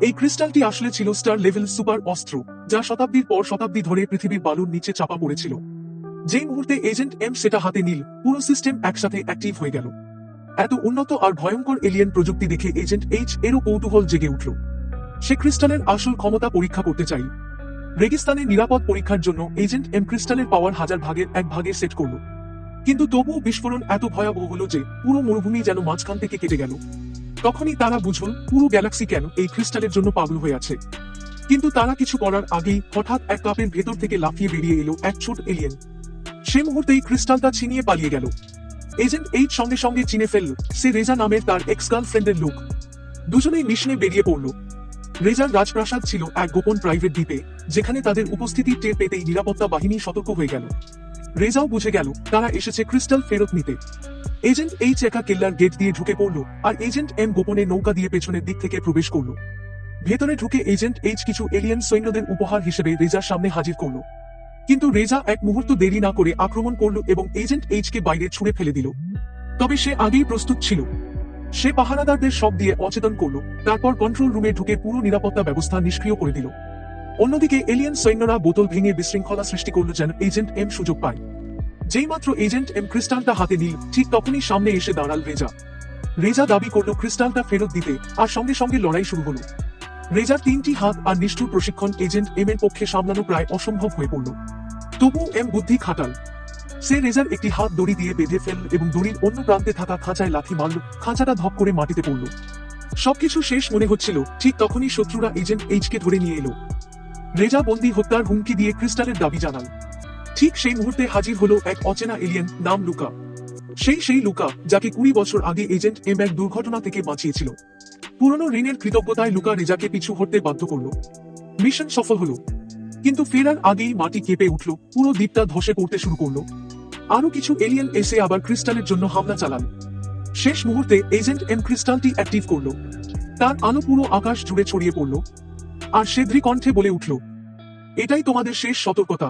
এই ক্রিস্টালটি আসলে ছিল স্টার লেভেল সুপার অস্ত্র, যা শতাব্দীর পর শতাব্দী ধরে পৃথিবীর বালুর নিচে চাপা পড়েছিল। যেই মুহূর্তে এজেন্ট এম সেটা হাতে নিল, পুরো সিস্টেম একসাথে অ্যাক্টিভ হয়ে গেল। এত উন্নত আর ভয়ঙ্কর এলিয়েন প্রযুক্তি দেখে এজেন্ট এইচ এরও কৌতূহল জেগে উঠল। সে ক্রিস্টালের আসল ক্ষমতা পরীক্ষা করতে চাই। রেগিস্তানের নিরাপদ পরীক্ষার জন্য এজেন্ট এম ক্রিস্টালের পাওয়ার হাজার ভাগের এক ভাগে সেট করল। কিন্তু তবুও বিস্ফোরণ এত ভয়াবহ হলো যে পুরো মরুভূমি যেন মাঝখান থেকে কেটে গেল। তখনই তারা বুঝল পুরো গ্যালাক্সি কেন এই ক্রিস্টালের জন্য পাগল হয়ে আছে। কিন্তু তারা কিছু করার আগেই হঠাৎ এক কাপের ভেতর থেকে লাফিয়ে বেরিয়ে এলো এক ছোট এলিয়েন সে মুহূর্তেই ক্রিস্টালটা ছিনিয়ে পালিয়ে গেল। এজেন্ট এইট সঙ্গে সঙ্গে চিনে ফেলল, সে রেজা নামের তার এক্স গার্লফ্রেন্ডের লোক। দুজনেই মিশনে বেরিয়ে পড়ল। রেজার রাজপ্রাসাদ ছিল এক গোপন প্রাইভেট দ্বীপে, যেখানে তাদের উপস্থিতি টের পেতেই নিরাপত্তা বাহিনী সতর্ক হয়ে গেল। রেজাও বুঝে গেল, তারা এসেছে ক্রিস্টাল ফেরত নিতে। এজেন্ট এইচ একা কেল্লার গেট দিয়ে ঢুকে পড়ল, আর এজেন্ট এম গোপনে নৌকা দিয়ে পেছনের দিক থেকে প্রবেশ করল। ভেতরে ঢুকে এজেন্ট এইচ কিছু এলিয়েন সৈন্যদের উপহার হিসেবে রেজার সামনে হাজির করল। কিন্তু রেজা এক মুহূর্ত দেরি না করে আক্রমণ করল এবং এজেন্ট এইচ কে বাইরে ছুঁড়ে ফেলে দিল। তবে সে আগেই প্রস্তুত ছিল। সে পাহারাদারদের সব দিয়ে অচেতন করল, তারপর কন্ট্রোল রুমে ঢুকে পুরো নিরাপত্তা ব্যবস্থা নিষ্ক্রিয় করে দিল। অন্যদিকে এলিয়েন সৈন্যরা বোতল ভেঙে বিশৃঙ্খলা সৃষ্টি করল যেন এজেন্ট এম সুযোগ পায়। যেই মাত্র এজেন্ট এম ক্রিস্টালটা হাতে নিল, ঠিক তখনই সামনে এসে দাঁড়াল রেজা। রেজা দাবি করল ক্রিস্টালটা ফেরত দিতে, আর সঙ্গে সঙ্গে লড়াই শুরু হলো। রেজার তিনটি হাত আর নিষ্ঠুর প্রশিক্ষণ এজেন্ট এম এর পক্ষে সামলানো প্রায় অসম্ভব হয়ে পড়ল। তবু এম বুদ্ধি খাটাল। সে রেজার একটি হাত দড়ি দিয়ে বেঁধে ফেলল এবং দড়ির অন্য প্রান্তে থাকা খাঁচায় লাথি মারল, খাঁচাটা ধপ করে মাটিতে পড়ল। সবকিছু শেষ মনে হচ্ছিল, ঠিক তখনই শত্রুরা এজেন্ট এইচকে ধরে নিয়ে এলো। রেজা বন্দি হত্যার হুমকি দিয়ে ক্রিস্টালের দাবি জানান ঠিক সেই মুহূর্তে হাজির হলো এক অচেনা এলিয়েন নাম লুকা। সেই সেই লুকা যাকে কুড়ি বছর আগে এজেন্ট এম এক দুর্ঘটনা থেকে বাঁচিয়েছিল। পুরনো ঋণের কৃতজ্ঞতায় লুকা রেজাকে পিছু হটতে বাধ্য করল। মিশন সফল হলো। কিন্তু ফেরার আগেই মাটি কেঁপে উঠল, পুরো দ্বীপটা ধসে পড়তে শুরু করল। আরও কিছু এলিয়েন এসে আবার ক্রিস্টালের জন্য হামলা চালান শেষ মুহূর্তে এজেন্ট এম ক্রিস্টালটি অ্যাক্টিভ করল। তার আলো পুরো আকাশ জুড়ে ছড়িয়ে পড়ল। আর সে কণ্ঠে বলে উঠল এটাই তোমাদের শেষ সতর্কতা।